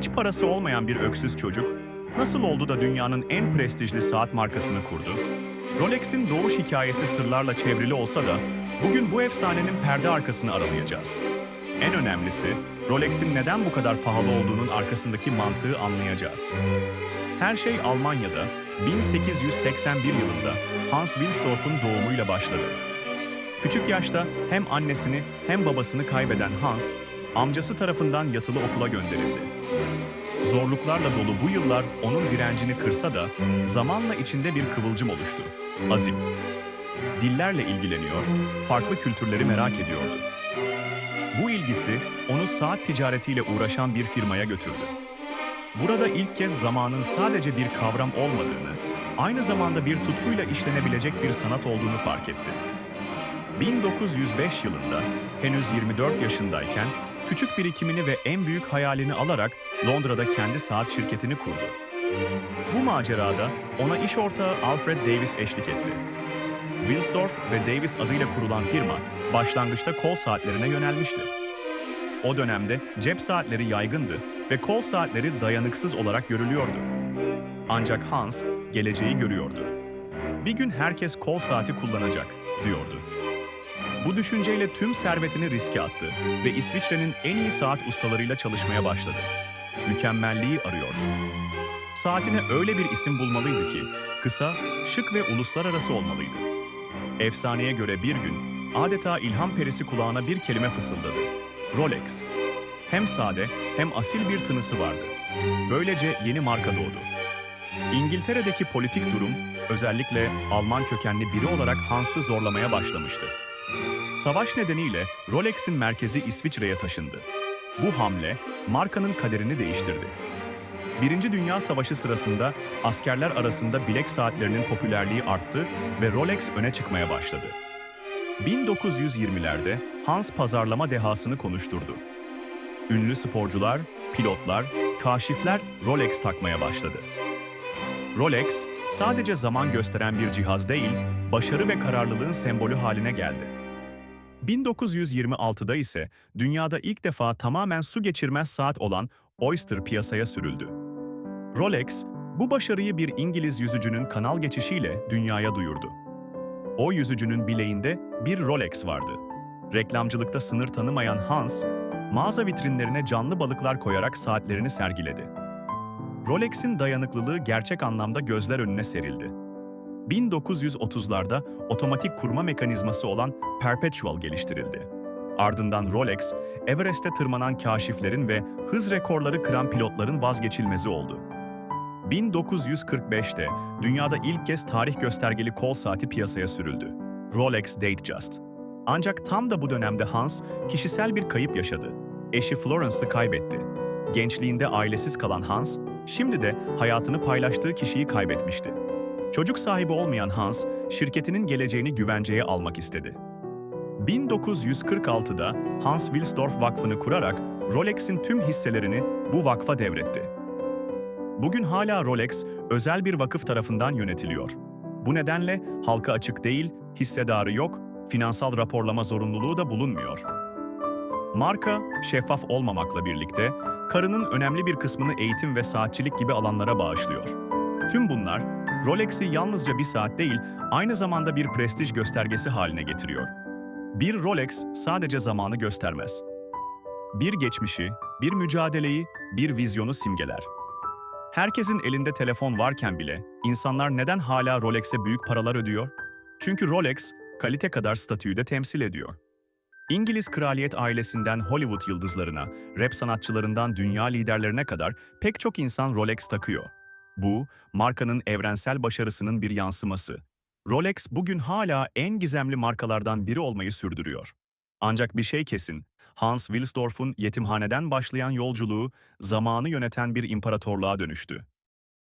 Hiç parası olmayan bir öksüz çocuk, nasıl oldu da dünyanın en prestijli saat markasını kurdu? Rolex'in doğuş hikayesi sırlarla çevrili olsa da, bugün bu efsanenin perde arkasını aralayacağız. En önemlisi, Rolex'in neden bu kadar pahalı olduğunun arkasındaki mantığı anlayacağız. Her şey Almanya'da 1881 yılında Hans Wilsdorf'un doğumuyla başladı. Küçük yaşta hem annesini hem babasını kaybeden Hans, amcası tarafından yatılı okula gönderildi. Zorluklarla dolu bu yıllar onun direncini kırsa da zamanla içinde bir kıvılcım oluştu. Azim. Dillerle ilgileniyor, farklı kültürleri merak ediyordu. Bu ilgisi onu saat ticaretiyle uğraşan bir firmaya götürdü. Burada ilk kez zamanın sadece bir kavram olmadığını, aynı zamanda bir tutkuyla işlenebilecek bir sanat olduğunu fark etti. 1905 yılında henüz 24 yaşındayken küçük birikimini ve en büyük hayalini alarak Londra'da kendi saat şirketini kurdu. Bu macerada ona iş ortağı Alfred Davis eşlik etti. Wilsdorf ve Davis adıyla kurulan firma başlangıçta kol saatlerine yönelmişti. O dönemde cep saatleri yaygındı ve kol saatleri dayanıksız olarak görülüyordu. Ancak Hans geleceği görüyordu. Bir gün herkes kol saati kullanacak, diyordu. Bu düşünceyle tüm servetini riske attı ve İsviçre'nin en iyi saat ustalarıyla çalışmaya başladı. Mükemmelliği arıyordu. Saatine öyle bir isim bulmalıydı ki, kısa, şık ve uluslararası olmalıydı. Efsaneye göre bir gün, adeta ilham perisi kulağına bir kelime fısıldadı. Rolex. Hem sade hem asil bir tınısı vardı. Böylece yeni marka doğdu. İngiltere'deki politik durum, özellikle Alman kökenli biri olarak Hans'ı zorlamaya başlamıştı. Savaş nedeniyle Rolex'in merkezi İsviçre'ye taşındı. Bu hamle markanın kaderini değiştirdi. Birinci Dünya Savaşı sırasında askerler arasında bilek saatlerinin popülerliği arttı ve Rolex öne çıkmaya başladı. 1920'lerde Hans pazarlama dehasını konuşturdu. Ünlü sporcular, pilotlar, kaşifler Rolex takmaya başladı. Rolex sadece zaman gösteren bir cihaz değil, başarı ve kararlılığın sembolü haline geldi. 1926'da ise dünyada ilk defa tamamen su geçirmez saat olan Oyster piyasaya sürüldü. Rolex, bu başarıyı bir İngiliz yüzücünün kanal geçişiyle dünyaya duyurdu. O yüzücünün bileğinde bir Rolex vardı. Reklamcılıkta sınır tanımayan Hans, mağaza vitrinlerine canlı balıklar koyarak saatlerini sergiledi. Rolex'in dayanıklılığı gerçek anlamda gözler önüne serildi. 1930'larda otomatik kurma mekanizması olan Perpetual geliştirildi. Ardından Rolex, Everest'e tırmanan kaşiflerin ve hız rekorları kıran pilotların vazgeçilmezi oldu. 1945'te dünyada ilk kez tarih göstergeli kol saati piyasaya sürüldü. Rolex Datejust. Ancak tam da bu dönemde Hans kişisel bir kayıp yaşadı. Eşi Florence'ı kaybetti. Gençliğinde ailesiz kalan Hans, şimdi de hayatını paylaştığı kişiyi kaybetmişti. Çocuk sahibi olmayan Hans, şirketinin geleceğini güvenceye almak istedi. 1946'da Hans Wilsdorf Vakfı'nı kurarak Rolex'in tüm hisselerini bu vakfa devretti. Bugün hala Rolex özel bir vakıf tarafından yönetiliyor. Bu nedenle halka açık değil, hissedarı yok, finansal raporlama zorunluluğu da bulunmuyor. Marka, şeffaf olmamakla birlikte, karının önemli bir kısmını eğitim ve saatçilik gibi alanlara bağışlıyor. Tüm bunlar, Rolex'i yalnızca bir saat değil, aynı zamanda bir prestij göstergesi haline getiriyor. Bir Rolex sadece zamanı göstermez. Bir geçmişi, bir mücadeleyi, bir vizyonu simgeler. Herkesin elinde telefon varken bile insanlar neden hala Rolex'e büyük paralar ödüyor? Çünkü Rolex, kalite kadar statüyü de temsil ediyor. İngiliz kraliyet ailesinden Hollywood yıldızlarına, rap sanatçılarından dünya liderlerine kadar pek çok insan Rolex takıyor. Bu, markanın evrensel başarısının bir yansıması. Rolex bugün hala en gizemli markalardan biri olmayı sürdürüyor. Ancak bir şey kesin, Hans Wilsdorf'un yetimhaneden başlayan yolculuğu zamanı yöneten bir imparatorluğa dönüştü.